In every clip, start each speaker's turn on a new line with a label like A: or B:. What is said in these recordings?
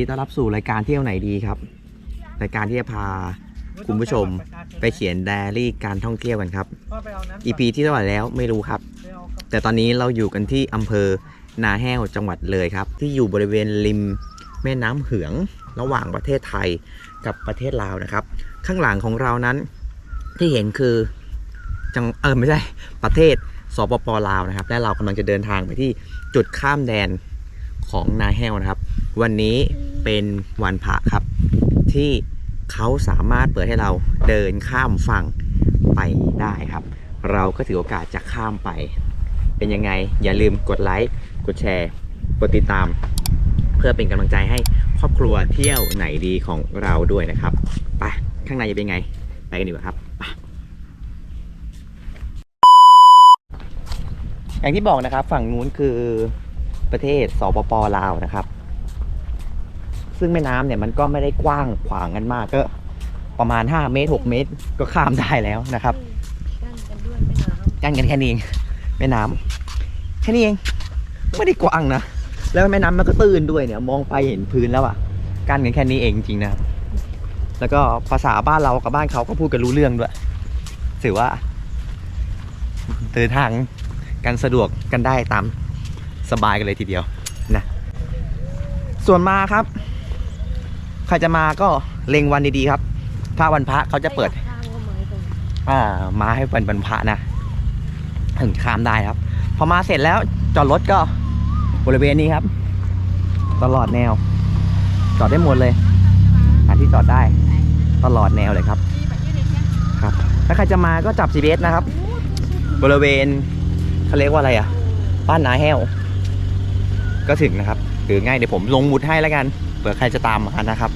A: ดีต้อนรับสู่รายการเที่ยวไหนดีครับ รายการที่จะพาคุณผู้ชมไปเขียนไดอารี่การท่องเที่ยวกันครับ EP ที่เท่าไหร่แล้วไม่รู้ครับ แต่ตอนนี้เราอยู่กันที่อำเภอนาแห้วจังหวัดเลยครับ ที่อยู่บริเวณริมแม่น้ำเหืองระหว่างประเทศไทยกับประเทศลาวนะครับ ข้างหลังของเรานั้นที่เห็นคือจังเออไม่ใช่ประเทศสปปลาวนะครับ และเรากำลังจะเดินทางไปที่จุดข้ามแดน ของนาแห้วนะครับ วันนี้เป็นวันพระครับ ที่เขาสามารถเปิดให้เราเดินข้ามฝั่งไปได้ครับ เราก็ถือโอกาสจะข้ามไป เป็นยังไงอย่าลืมกดไลค์กดแชร์กดติดตาม เพื่อเป็นกำลังใจให้ครอบครัวเที่ยวไหนดีของเราด้วยนะครับไปข้างในจะเป็นไง ไปกันดีกว่าครับไปอย่างที่บอกนะครับ ฝั่งนู้นคือ ประเทศสปปลาวนะครับ ซึ่งแม่น้ำเนี่ยมันก็ไม่ได้กว้างขวางกันมากก็ประมาณ 5 เมตร 6 เมตร ก็ข้ามได้แล้วนะครับ
B: กั้นกันด้วยแม่น้
A: กั้นกันแค่นี้เองแม่น้ำแค่นี้เองไม่ได้กว้างนะแล้วแม่น้ำมันก็ตื้นด้วยเนี่ย มองไปเห็นพื้นแล้วอะกั้นกันแค่นี้เองจริงๆนะครับแล้วก็ภาษาบ้านเรากับบ้านเขาก็พูดกันรู้เรื่องด้วยถือว่าเดินทางกันสะดวกกันได้ตาม สบายกันเลยทีเดียวนะส่วนมาครับ ใครจะมาก็เล็งวันดีๆครับ ถ้าวันพระเขาำจะเปิด
B: ข้างก็ไม้ตรง
A: อ่า มาให้เป็นบรรพระนะถึงข้ามได้ครับ พอมาเสร็จแล้วจอดรถก็บริเวณนี้ครับ ตลอดแนว จอดได้หมดเลยหาที่จอดได้ ตลอดแนวเลยครับ ครับ ถ้าใครจะมาก็จับ GPS นะครับ บริเวณเขาเรียกว่าอะไรอะ บ้านนาแห้ว ก็ถึงนะครับหรือง่ายเดี๋ยวผมลงหมุดให้แล้วกันเผื่อใครจะตามมานะครับ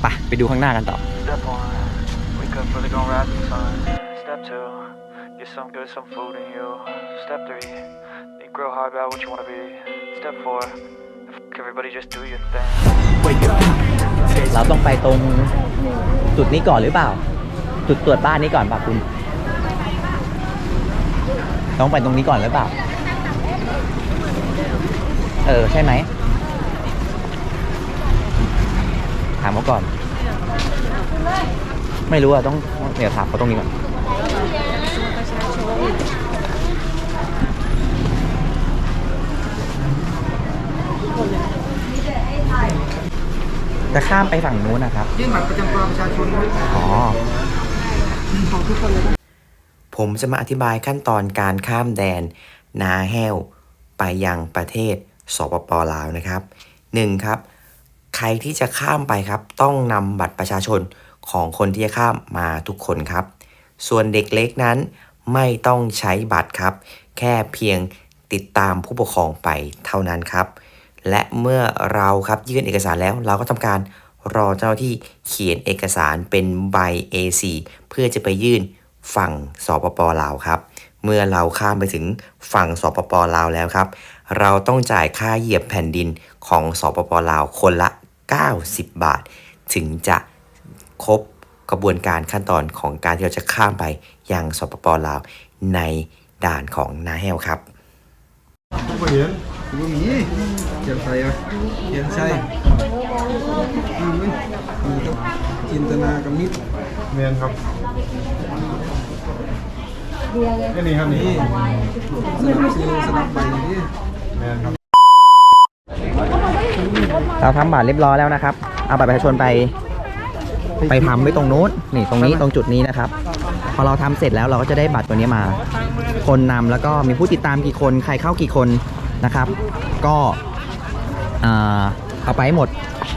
A: ไปไปดูข้างหน้ากันต่อ
C: Step one, wake up early, gon' rise the sun. Step two, get some good, some food in you. Step three, think real hard about what you wanna be. Step four, f- everybody just do your thing. Wake up,
A: เราต้องไปตรงจุดนี้ก่อนหรือเปล่า จุดตรวจบ้านนี้ก่อนป่ะคุณ ต้องไปตรงนี้ก่อนหรือเปล่า เออ ใช่ไหม ถามเขาก่อน ไม่รู้อะต้องเดี๋ยวถามเขาตรงนี้ก่อน จะข้ามไปฝั่งนู้นนะครับ
D: ยื่นบัตรประจำตัวประชาชน
A: อ๋อ
D: ของทุกคนเลยน
A: ผมจะมาอธิบายขั้นตอนการข้ามแดน นาแห้ว ไปยังประเทศ สปปลาวนะครับ 1. ครับใครที่จะข้ามไปครับ ต้องนำบัตรประชาชนของคนที่จะข้ามมาทุกคนครับ ส่วนเด็กเล็กนั้นไม่ต้องใช้บัตรครับ แค่เพียงติดตามผู้ปกครองไปเท่านั้นครับ และเมื่อเราครับยื่นเอกสารแล้วเราก็ทำการรอเจ้าหน้าที่เขียนเอกสารเป็นใบ A4 เพื่อจะไปยื่นฝั่งสปปลาวครับ เมื่อเราข้ามไปถึงฝั่งสปปลาวแล้วครับ เราต้องจ่ายค่าเหยียบแผ่นดินของสปปลาวคนละ 90 บาท ถึงจะครบกระบวนการขั้นตอนของการที่เราจะข้ามไปยังสปปลาวในด่านของนาแห้วครับ
D: บ่เห็นบ่มีเขียนใส่อะเขียนใส่อืมมีครับจินตนากับมิตร
E: เมียนครับ นี่นี่ครับนี่
D: สลับซื้อสลับใบนี่
E: เมียนครับ
A: เราทำบัตรเรียบร้อยแล้วนะครับ เอาบัตรประชาชนไป ไปทำไว้ตรงนู้นนี่ตรงนี้ตรงจุดนี้นะครับ พอเราทำเสร็จแล้วเราก็จะได้บัตรตัวนี้มา คนนำแล้วก็มีผู้ติดตามกี่คนใครเข้ากี่คนนะครับ ก็เอาไปให้หมด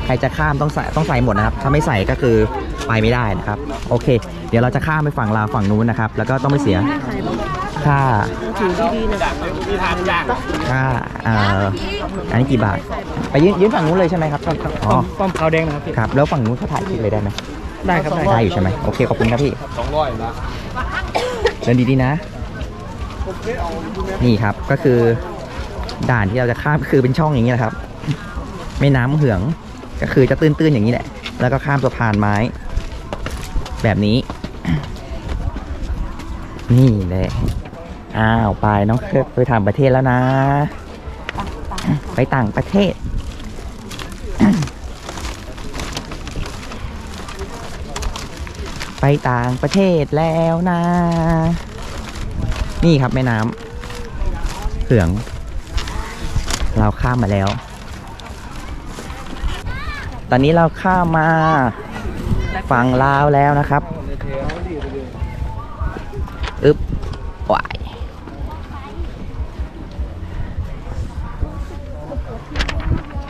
A: ใครจะข้ามต้องใส่ต้องใส่หมดนะครับ ถ้าไม่ใส่ก็คือไปไม่ได้นะครับ โอเค ดี๋ยวเราจะข้ามไปฝั่งลาวฝั่งนู้นนะครับ แล้วก็ต้องไม่เสียค่า
B: ถือดีๆนะ
A: ค่าเอ่ออันนี้กี่บาท ไปยืนยืนฝั่งนู้นเลยใช่ไหมครับอ๋อ
D: ป้อมขาวแดงนะครับพี่
A: ครับ แล้วฝั่งนู้นเขาถ่ายคลิปเลยได้ไหม
D: ได้ครับได้
A: ได้อยู่ใช่ไหมโอเคขอบคุณครับพี่สองร้อยละเดินดีๆนะ นี่ครับก็คือด่านที่เราจะข้ามก็คือเป็นช่องอย่างนี้แหละครับแม่น้ำเหืองก็คือจะตื้นๆอย่างนี้แหละ แล้วก็ข้ามสะพานไม้ แบบนี้ นี่แหละอ้าวไปน้องเคยไปทางประเทศแล้วนะ ไปต่างประเทศ ไปต่างประเทศแล้วนะ นี่ครับแม่น้ำเขื่อง เราข้ามมาแล้ว ตอนนี้เราข้ามมาฝั่งลาวแล้วนะครับ วาย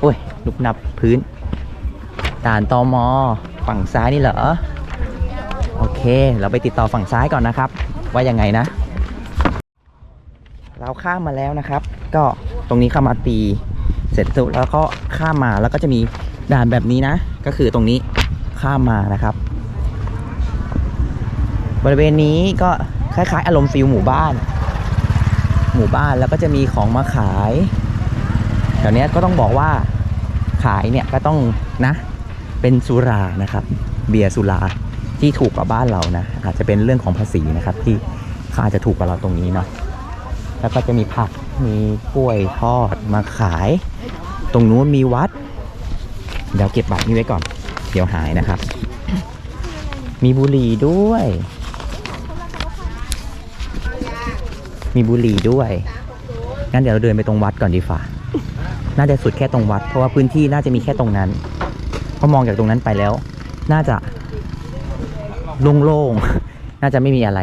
A: โอ้ยลุกนับพื้นด่านตอมอฝั่งซ้ายนี่เหรอ โอเค เราไปติดต่อฝั่งซ้ายก่อนนะครับ ว่ายังไงนะ เราข้ามมาแล้วนะครับ ก็ตรงนี้เข้ามาตีเสร็จแล้วก็ข้ามมาแล้วก็จะมีด่านแบบนี้นะ ก็คือตรงนี้ข้ามมานะครับ บริเวณนี้ก็ คล้ายๆ อารมณ์ฟิลหมู่บ้าน หมู่บ้านแล้วก็จะมีของมาขายแถวนี้ก็ต้องบอกว่าขายเนี่ยก็ต้องนะ เป็นสุรานะครับ เบียร์สุราที่ถูกกว่าบ้านเรานะ อาจจะเป็นเรื่องของภาษีนะครับ ที่ค่าจะถูกกว่าเราตรงนี้เนาะแล้วก็จะมีผักมีกล้วยทอดมาขาย ตรงนู้นมีวัด เดี๋ยวเก็บบัตรนี้ไว้ก่อน เดี๋ยวหายนะครับ มีบุหรี่ด้วย มีบุหรี่ด้วยงั้นเดี๋ยวเราเดินไปตรงวัดก่อนดีฝ่าน่าจะสุดแค่ตรงวัด เพราะว่าพื้นที่น่าจะมีแค่ตรงนั้นเพราะมองจากตรงนั้นไปแล้ว น่าจะโล่งๆ น่าจะไม่มีอะไร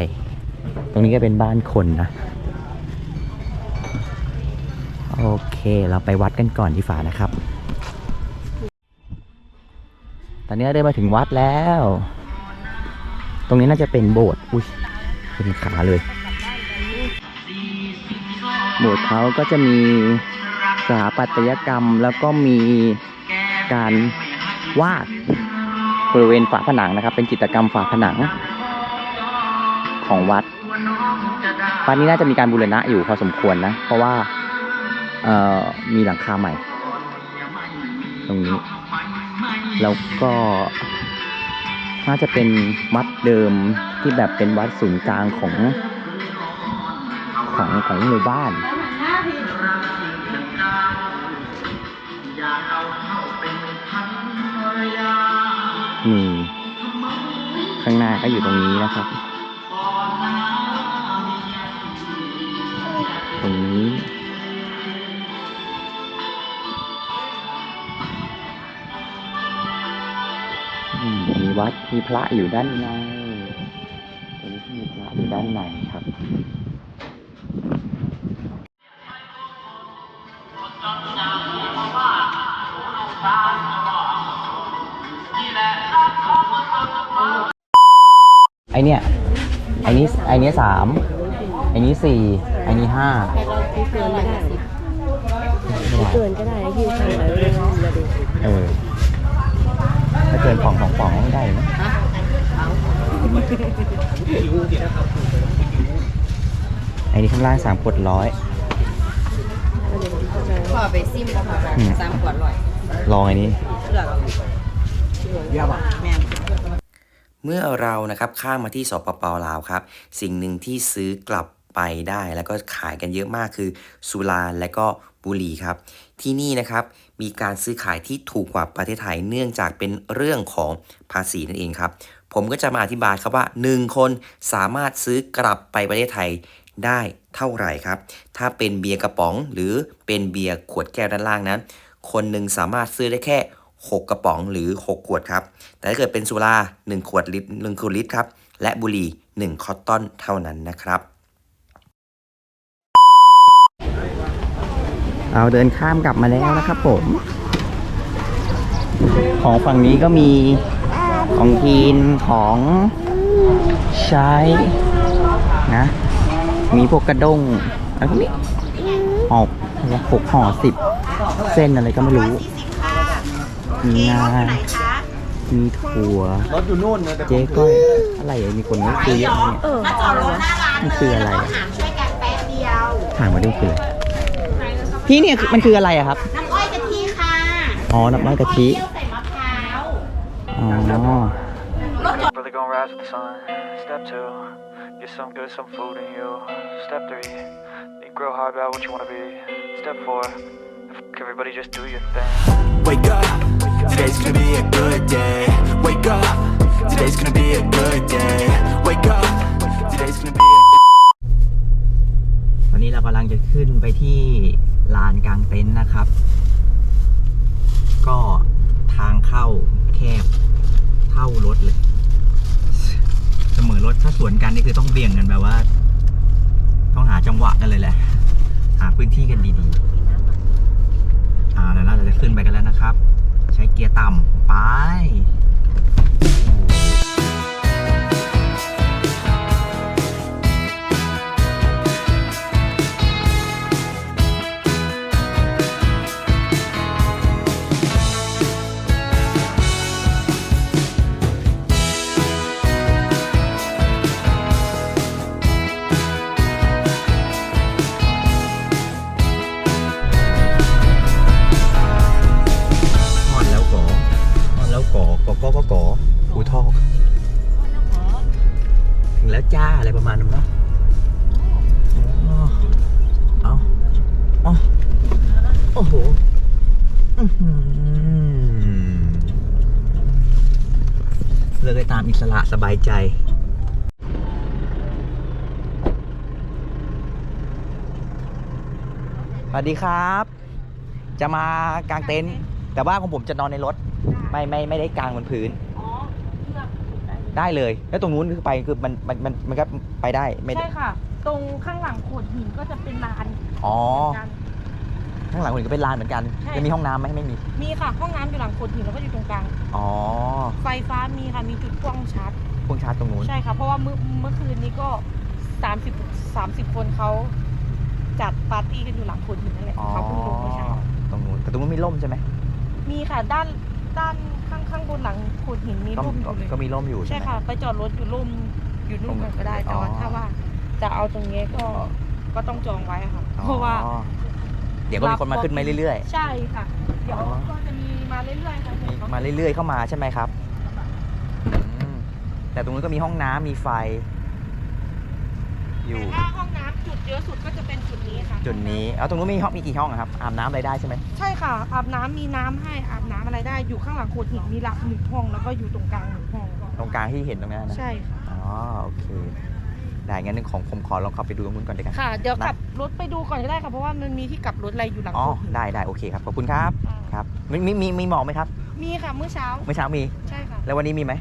A: ตรงนี้ก็เป็นบ้านคนนะ โอเค เราไปวัดกันก่อนดีฝ่านะครับ ตอนนี้เราเดินมาถึงวัดแล้ว ตรงนี้น่าจะเป็นโบสถ์ อุ้ยเป็นขาเลย โบสถ์เขาก็จะมีสถาปัตยกรรมแล้วก็มีการวาดบริเวณฝาผนังนะครับ เป็นจิตรกรรมฝาผนังของวัดวัดนี้น่าจะมีการบูรณะอยู่พอสมควรนะ เพราะว่าเออมีหลังคาใหม่ ตรงนี้ แล้วก็น่าจะเป็นวัดเดิมที่แบบเป็นวัดศูนย์กลางของของของหมู่บ้าน นี่ข้างหน้าก็อยู่ตรงนี้นะครับ ตรงนี้มมีวัดมีพระอยู่ด้านในตรงนี้มีพระอยู่ด้านในครับ ไอเนี้ยไอนี้ไอนี้สามไอนี้สี่ไอนี้ห้า
B: แต่เราไม่เกินไม่ได้ไม่เกินก็ได้ยืดไปเลยมาดู
A: เออถ้าเกินป่องสองป่องไม่ได้นะไอนี้ข้างล่างสามขวดร้อย
F: พ่อไปซิมแล้วค่ะ
A: อืม
F: สามขวดร้อย
A: ลองไอนี้
F: เลือกแม่น
A: เมื่อเรานะครับข้ามมาที่สปปลาวครับ สิ่งหนึ่งที่ซื้อกลับไปได้แล้วก็ขายกันเยอะมากคือสุราและก็บุหรี่ครับ ที่นี่นะครับมีการซื้อขายที่ถูกกว่าประเทศไทยเนื่องจากเป็นเรื่องของภาษีนั่นเองครับ ผมก็จะมาอธิบายครับว่า 1 คนสามารถซื้อกลับไปประเทศไทยได้เท่าไหร่ครับ ถ้าเป็นเบียร์กระป๋องหรือเป็นเบียร์ขวดแก้วด้านล่างนั้น คนหนึ่งสามารถซื้อได้แค่ 6 กระป๋องหรือ 6 ขวดครับ แต่ถ้าเกิดเป็นสุรา 1 ขวดลิตร1ขวดลิตรครับ และบุหรี่ 1 คอตตอนเท่านั้นนะครับ เอาเดินข้ามกลับมาแล้วนะครับผม ของฝั่งนี้ก็มีของกินของใช้นะ มีพวกกระด้งอะไรพวกนี้หอกหกห่อสิบเส้นอะไรก็ไม่รู้ มีงามีถั่ว
D: รถอยู่นู่นนะแต่
A: เจ๊ก้อยอะไรอะมีคนไม่คุยเยอะเนี่ย
B: เออ
G: มาจอดรถหน้าร้าน
A: มันคืออะไรอะ
G: ถามช่วยกันแป๊บเดียว
A: ถามมาด้วยคืออะไรพี่เนี่ยมันคืออะไรอะครับ
G: น้ำอ้อยกะทิค่ะ
A: อ๋อน้ำมันกะทิ
G: เปรี้ยวใส่มะพร้าว
A: อ๋อ
C: Really gonna rise with the sun. Step two, get some good, some food in you. Step three, think real hard about what you wanna be. Step four, f- everybody just do your thing.
H: Wake up, today's gonna be a good day. Wake up, Today's gonna be a good day. Wake up, today's gonna be a
A: ตอนนี้เรากำลังจะขึ้นไปที่ลานกลางเต็นท์นะครับ ก็ทางเข้าแคบเท่ารถเลย เสมอรถถ้าสวนกันนี่คือต้องเบี่ยงกันแบบว่า ต้องหาจังหวะกันเลยแหละ หาพื้นที่กันดีๆ อ่าแล้วเราจะขึ้นไปกันแล้วนะครับ ใช้เกียร์ต่ำไปายใจสวัสดีครับ จะมากางเต็นท์แต่ว่าของผมจะนอนในรถ ไม่ไม่ไม่ได้กางบนพื้น ได้เลย แล้วตรงนู้นคือไปคือมันมันมันมันก็ไปได้ไม่ได้
I: ใช่ค่ะ ตรงข้างหลังโขดหินก็จะเป็นลาน
A: อ๋อ
I: กัน
A: ข้างหลังคนก็เป็นลานเหมือนกัน
I: ใช่
A: แล้วมีห้องน้ำไหมไม่มี
I: มีค่ะ ห้องน้ำอยู่หลังโขดหินแล้วก็อยู่ตรงกลาง
A: อ๋อ
I: ไฟฟ้ามีค่ะ มีจุดพ่วงชาร์จ
A: พ วงชาร์จตรงนู้น
I: ใช่ค่ะ เพราะว่าเมื่อเมื่อคืนนี้ก็ 30 30 คนเขาจัดปาร์ตี้กันอยู่หลังโขดหินนั่นแหละ
A: อ๋อ
I: เขาเพิ่งลงเมื่อเช้า
A: ตรงนู้น แต่ตรงนู้นมีร่มใช่ไหม
I: มีค่ะด้านด้านข้างข้างบนหลังโขดหินมี
A: ก็
I: ร่มอยู่เลย
A: ก็มีร่มอยู่
I: ใช่
A: ใช่ไหม
I: ค่ะ ไปจอดรถอยู่ร่มอยู่นู่นก่อนก็ได้แต่ว่า
A: อ๋อ
I: ถ้าว่าจะเอาตรงนี้ก็ก็ต้องจองไว้ค่ะ เพราะว่า
A: อ๋อเดี๋ยวก็มีคนมาขึ้นมาเรื่อย
I: ใช่ค่ะ เดี๋ยว
A: อ๋อ
I: ก็จะมีมาเรื่อยๆค่ะ
A: ๆ มีมาเรื่อยๆเข้ามาใช่ไหมครับอืม แต่ตรงนู้นก็มีห้องน้ำมีไฟ อยู่
I: แต่ถ้าห้องน้ำจุดเยอะสุดก็จะเป็นจุดนี้ค่ะ
A: จุดนี้เอาตรงนู้นมีห้องมีกี่ห้องอะครับอาบน้ำอะไรได้ใช่ไหม
I: ใช่ค่ะ อาบน้ำมีน้ำให้อาบน้ำอะไรได้อยู่ข้างหลังโขดหินมีหลักหนึ่งห้องแล้วก็อยู่ตรงกลางหนึ่งห้อง
A: ตรงกลางที่เห็นตรงนั้นนะ
I: ใช่ค่ะ
A: อ๋อโอเค ได้งั้นของผมขอลองขับไปดูตรงนู้นก่อนดีกัน
I: ค่ะ เดี๋ยว
A: นะ
I: ขับรถไปดูก่อนก็ได้ค่ะ เพราะว่ามันมีที่กลับรถอะไรอยู่หลัง
A: อ๋อ
I: โขดหิน
A: ได้ได้โอเคครับขอบคุณครับ
I: อ่า
A: ครับมีมีมีมีหมอกไหมครับ
I: มีค่ะเมื่อเช้า
A: เมื่อเช้ามี
I: ใช่ค่ะ
A: แล้ววันนี้มีไหม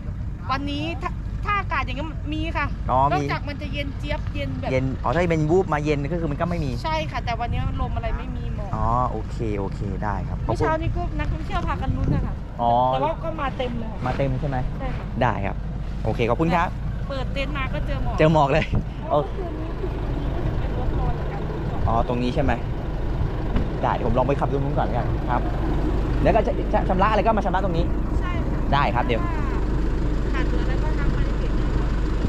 I: วันนี้ถ้า ถ้าอากาศอย่างนี้ยมีค่ะ
A: อ๋อน
I: อก
A: มี
I: จากมันจะเย็นเจี๊ยบเย็นแบบ
A: เย็น อ๋อ ถ้าเป็นวูบมาเย็นก็คือมันก็ไม่มี
I: ใช่ค่ะ แต่วันนี้ลมอะไรไม่มีหมอก
A: อ๋อ โอเค โอเค ได้ครับขอบ
I: เมื่อ
A: คุณ
I: เช้านี้ก็นักท่องเที่ยวพากันลุ้นนะคะ
A: อ๋อ
I: แต่ว่าก็มาเต็มเลยค่ะ
A: มาเต็มใช่ไหม
I: ใช่ค่ะ
A: ได้ครับ โอเค ขอบคุณครับ
I: เปิดเต็นท์มาก็เจอหมอก
A: เจอหมอกเลย
I: เพราะเมื่อคืนนี้จุดนี้ก็จะเป็นรถนอนเหมือนกัน
A: อ๋อ ตรงนี้ใช่ไหม ได้เดี๋ยวผมลองไปขับตรงนู้นก่อนแล้วกันครับ แล้วก็จะจะชำระอะไรก็มาชำระตรงนี้
I: ใช่ค่ะ
A: ได้ครับเดี๋ยว
I: ขาดเหลือแล้วก็ทักมาในเพจ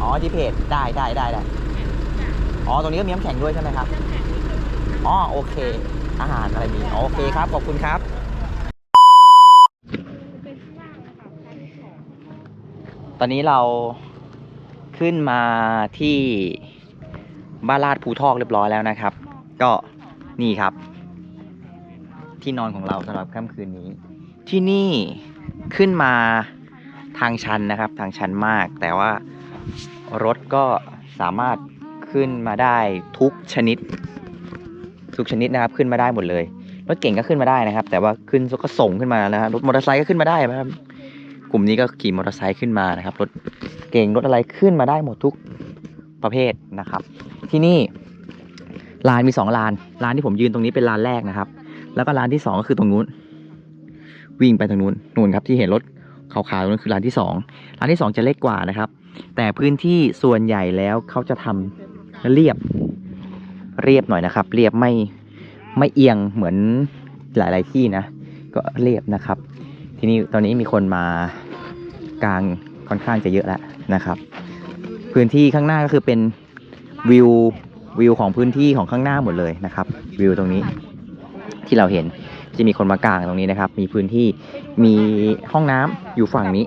A: อ๋อที่เพจได้ได้ได้ได้อ๋อตรงนี้ก็มีน้ำแข็งด้วยใช่ไหมครับ
I: น้ำแข็งนี่คือ
A: อ๋อโอเค อาหารอะไรมีอ๋อโอเคครับขอบคุณครับ
I: เป็นข้างล่างนะคะชั้นสอง
A: ตอนนี้เราขึ้นมาที่บ้านลาดภูทอกเรียบร้อยแล้วนะครับ ก็นี่ครับ ที่นอนของเราสำหรับค่ำคืนนี้ ที่นี่ขึ้นมาทางชันนะครับ ทางชันมาก แต่ว่า รถก็สามารถขึ้นมาได้ทุกชนิด ทุกชนิดนะครับขึ้นมาได้หมดเลยรถเก่งก็ขึ้นมาได้นะครับ แต่ว่าขึ้นก็ส่งขึ้นมาแล้วนะครับรถมอเตอร์ไซค์ก็ขึ้นมาได้นะครับ กลุ่มนี้ก็ขี่มอเตอร์ไซค์ขึ้นมานะครับรถเก่งรถอะไรขึ้นมาได้หมดทุกประเภทนะครับ ที่นี่ลานมีสองลานลานที่ผมยืนตรงนี้เป็นลานแรกนะครับ แล้วก็ลานที่สองก็คือตรงนู้น วิ่งไปตรงนู้นนู่นครับที่เห็นรถขาวๆนั้นคือลานที่สองลานที่สองจะเล็กกว่านะครับ แต่พื้นที่ส่วนใหญ่แล้วเขาจะทำเรียบเรียบหน่อยนะครับ เรียบไม่ไม่เอียงเหมือนหลาย ๆ ที่นะ ก็เรียบนะครับ ที่นี่ตอนนี้มีคนมากลางค่อนข้างจะเยอะแล้วนะครับ พื้นที่ข้างหน้าก็คือเป็นวิววิวของพื้นที่ของข้างหน้าหมดเลยนะครับ วิวตรงนี้ที่เราเห็นจะมีคนมากลางตรงนี้นะครับ มีพื้นที่มีห้องน้ำอยู่ฝั่งนี้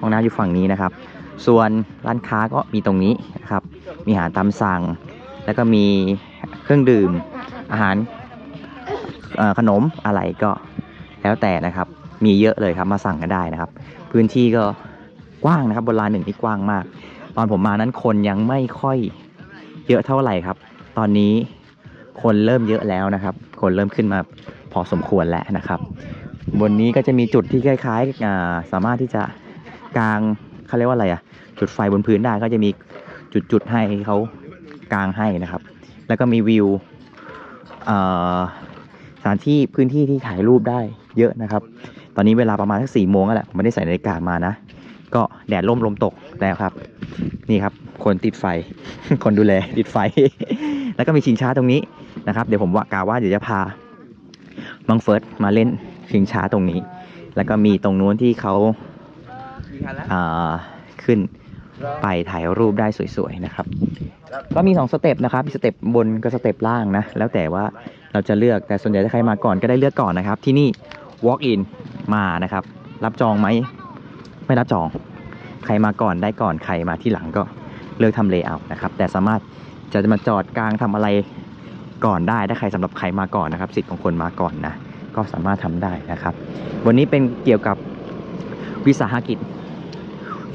A: ห้องน้ำอยู่ฝั่งนี้นะครับ ส่วนร้านค้าก็มีตรงนี้นะครับ มีอาหารตามสั่ง แล้วก็มีเครื่องดื่ม อาหารขนมอะไรก็แล้วแต่นะครับ มีเยอะเลยครับมาสั่งกันได้นะครับ พื้นที่ก็กว้างนะครับบนลานหนึ่งนี่กว้างมาก ตอนผมมานั้นคนยังไม่ค่อยเยอะเท่าไหร่ครับ ตอนนี้คนเริ่มเยอะแล้วนะครับ คนเริ่มขึ้นมาพอสมควรแล้วนะครับ บนนี้ก็จะมีจุดที่คล้ายๆสามารถที่จะกาง เขาเรียกว่าอะไรอะจุดไฟบนพื้นได้ก็จะมีจุดๆให้เขากางให้นะครับ แล้วก็มีวิวสถานที่พื้นที่ที่ถ่ายรูปได้เยอะนะครับ ตอนนี้เวลาประมาณสักสี่โมงแล้วแหละผมไม่ได้ใส่นาฬิกามานะ ก็แดดร่มลมตกแล้วครับ นี่ครับ คนติดไฟ คนดูแลติดไฟ แล้วก็มีชิงช้าตรงนี้นะครับ เดี๋ยวผมว่ากาว่าเดี๋ยวจะพาบังเฟิร์สมาเล่นชิงช้าตรงนี้ แล้วก็มีตรงนู้นที่เขา อ่าขึ้นไปถ่ายรูปได้สวยๆนะครับ ก็มีสองสเต็ปนะครับ มีสเต็ปบนกับสเต็ปล่างนะ แล้วแต่ว่าเราจะเลือก แต่ส่วนใหญ่ถ้าใครมาก่อนก็ได้เลือกก่อนนะครับ ที่นี่ walk in มานะครับ รับจองไหม ไม่รับจอง ใครมาก่อนได้ก่อน ใครมาที่หลังก็เลือกทำเลเยอร์นะครับ แต่สามารถจะมาจอดกลางทำอะไรก่อนได้ ถ้าใครสำหรับใครมาก่อนนะครับ สิทธิ์ของคนมาก่อนนะ ก็สามารถทำได้นะครับ วันนี้เป็นเกี่ยวกับวิสาหกิจ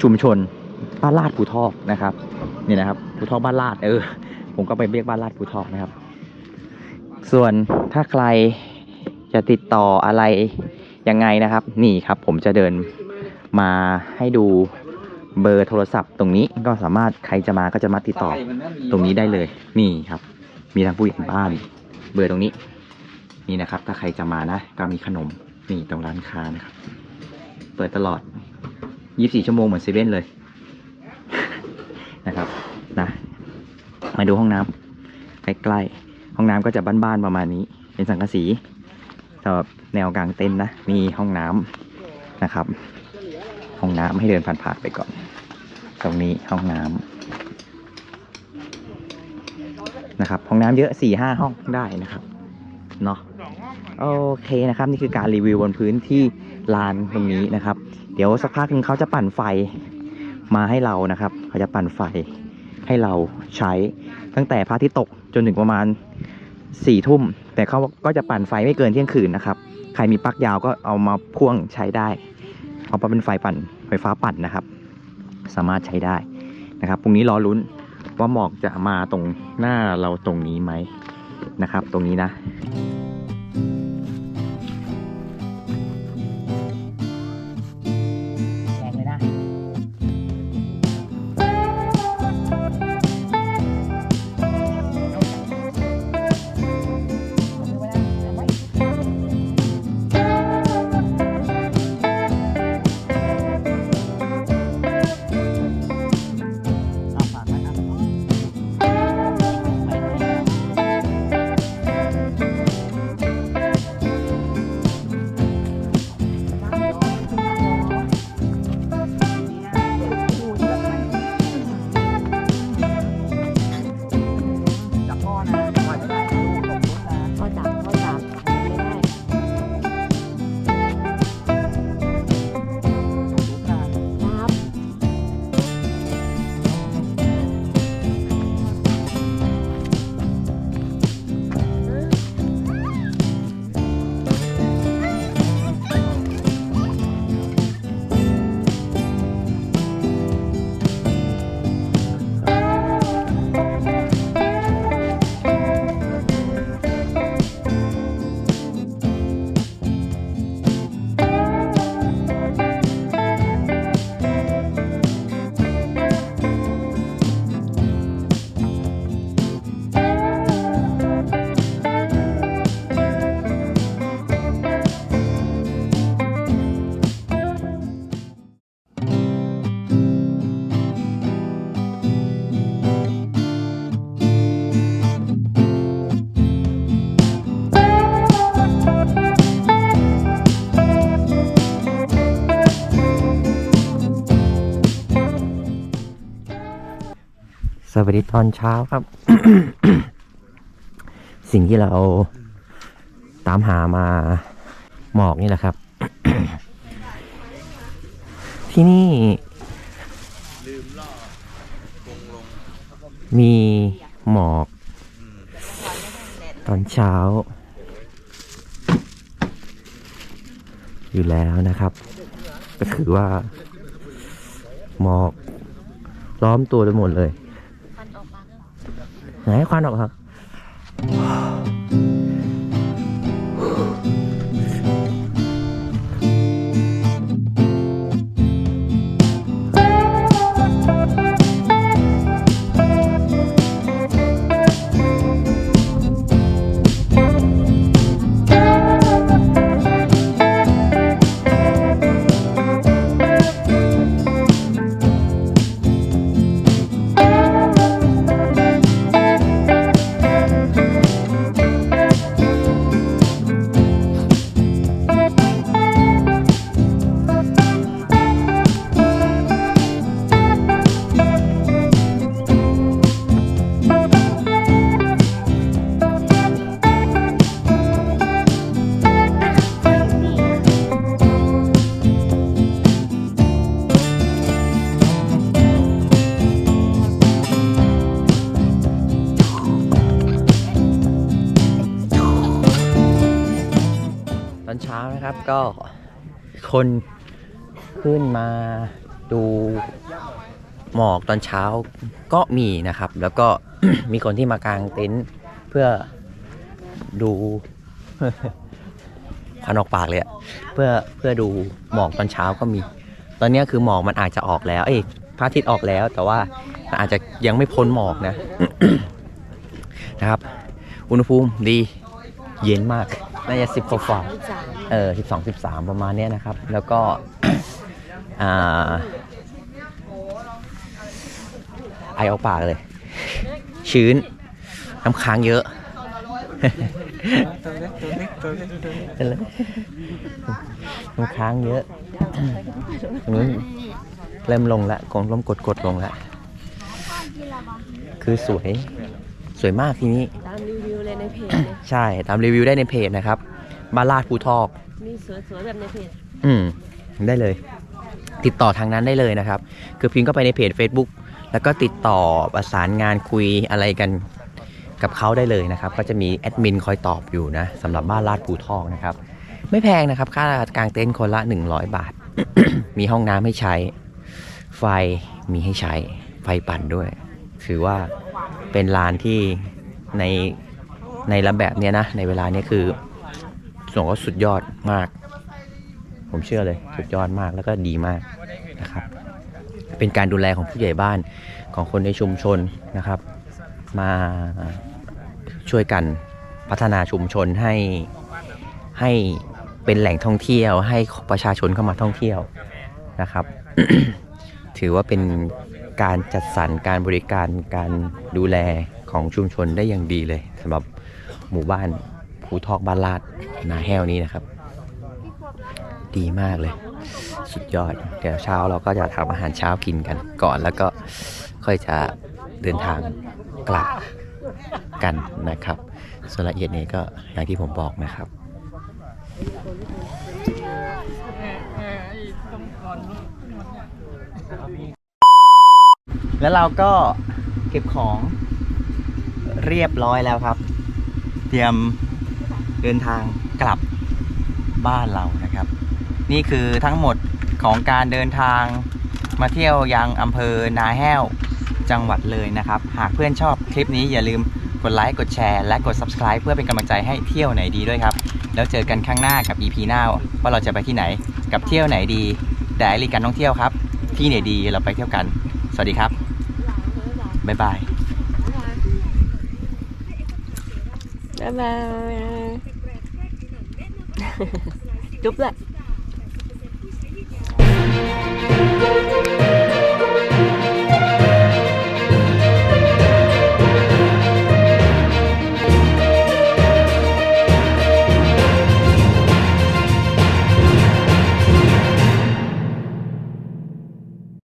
A: ชุมชนบ้านลาดภูทอกนะครับนี่นะครับภูทอกบ้านลาดเออ ผมก็ไปเรียกบ้านลาดภูทอกนะครับ ส่วนถ้าใครจะติดต่ออะไรยังไงนะครับ นี่ครับผมจะเดินมาให้ดูเบอร์โทรศัพท์ ตรงนี้ก็สามารถใครจะมาก็จะมาติดต่อตรงนี้ได้เลย นี่ครับ มีทางผู้ใหญ่บ้าน เบอร์ตรงนี้ นี่นะครับ ถ้าใครจะมานะ ก็มีขนมนี่ตรงร้านค้านะครับ เปิดตลอด 24ชั่วโมงเหมือนเซเว่นเลย นะครับนะมาดูห้องน้ำใกล้ๆห้องน้ำก็จะบ้านๆประมาณนี้ เป็นสังกะสีสำหรับแนวกลางเต็นท์นะมีห้องน้ำนะครับ ห้องน้ำให้เดินผ่านๆไปก่อน ตรงนี้ห้องน้ำนะครับ ห้องน้ำเยอะสี่ห้าห้องได้นะครับเนาะโอเคนะครับ นี่คือการรีวิวบนพื้นที่ลานตรงนี้นะครับ เดี๋ยวสักพักหนึงเขาจะปั่นไฟมาให้เรานะครับ เขาจะปั่นไฟให้เราใช้ตั้งแต่พระอาทิตย์ตกจนถึงประมาณสี่ทุ่ม แต่เขาก็จะปั่นไฟไม่เกินเที่ยงคืนนะครับ ใครมีปลั๊กยาวก็เอามาพ่วงใช้ได้เพราะว่าเป็นไฟปั่นไฟฟ้าปั่นนะครับ สามารถใช้ได้นะครับพรุ่งนี้รอลุ้นว่าหมอกจะมาตรงหน้าเราตรงนี้ไหมนะครับ ตรงนี้นะ
B: ดี
A: ตอนเช้าครับ สิ่งที่เราตามหามาหมอกนี่แหละครับ ที่นี่มีหมอกตอนเช้า อยู่แล้วนะครับ ก็ถือว่า หมอกล้อมตัวไปหมดเลย ไหนค ก็คนขึ้นมาดูหมอกตอนเช้าก็มีนะครับ แล้วก็มีคนที่มากางเต็นท์เพื่อดูควันออกปากเลยอะเพื่อเพื่อดูหมอกตอนเช้าก็มี ตอนนี้คือหมอกมันอาจจะออกแล้ว เอ้ยพระอาทิตย์ออกแล้ว แต่ว่ามันอาจจะยังไม่พ้นหมอกนะนะครับ อุณหภูมิดีเย็นมาก น่าจะสิบกว่าฝ่า
B: สาม
A: เออสิบสองสิบสามประมาณเนี้ยนะครับ แล้วก็อ่าไอออกปากเลย ชื้น น้ำค้างเยอะ
D: ตัวเล็กตัวเล็กตัวเล็กตัวเล็ก
A: เป็นไรน้ำค้างเยอะตรงนู้นเริ่มลงละกงเริ่มกดกดลงละ คือสวย สวยมากทีนี้
B: ตามรีวิว เลยในเพจเลย
A: ใช่ตามรีวิวได้ในเพจนะครับบ้านลาดภูทอก
B: มีสวยๆแบบในเพจ
A: อืมได้เลย ติดต่อทางนั้นได้เลยนะครับ คือพิมพ์เข้าไปในเพจ Facebook แล้วก็ติดต่อประสานงานคุยอะไรกันกับเขาได้เลยนะครับ ก็จะมีแอดมินคอยตอบอยู่นะสำหรับบ้านลาดภูทอกนะครับ ไม่แพงนะครับ ค่ากางเต็นท์คนละ 100 บาท มีห้องน้ำให้ใช้ ไฟมีให้ใช้ไฟปั่นด้วย ถือว่าเป็นลานที่ใน ในระแบบเนี้ยนะ ในเวลาเนี้ยคือส่วนก็สุดยอดมาก ผมเชื่อเลยสุดยอดมากแล้วก็ดีมากนะครับ เป็นการดูแลของผู้ใหญ่บ้านของคนในชุมชนนะครับ มาช่วยกันพัฒนาชุมชนให้ให้เป็นแหล่งท่องเที่ยว ให้ประชาชนเข้ามาท่องเที่ยวนะครับ ถือว่าเป็นการจัดสรรการบริการการดูแลของชุมชนได้อย่างดีเลยสำหรับ หมู่บ้านภูทอกบ้านลาดนาแห้วนี้นะครับ ดีมากเลย สุดยอด เดี๋ยวเช้าเราก็จะทำอาหารเช้ากินกันก่อนแล้วก็ค่อยจะเดินทางกลับกันนะครับส่วนรายละเอียดนี้ก็อย่างที่ผมบอกนะครับแล้วเราก็เก็บของเรียบร้อยแล้วครับ เตรียมเดินทางกลับบ้านเรานะครับ นี่คือทั้งหมดของการเดินทางมาเที่ยวยังอำเภอนาแห้วจังหวัดเลยนะครับ หากเพื่อนชอบคลิปนี้อย่าลืมกดไลค์กดแชร์และกด subscribe เพื่อเป็นกำลังใจให้เที่ยวไหนดีด้วยครับ แล้วเจอกันข้างหน้ากับ EP หน้าว่าเราจะไปที่ไหนกับเที่ยวไหนดีไดอารี่การท่องเที่ยวครับ ที่ไหนดีเราไปเที่ยวกัน สวัสดีครับ บ๊ายบาย
B: Bye-bye. Chúc lại.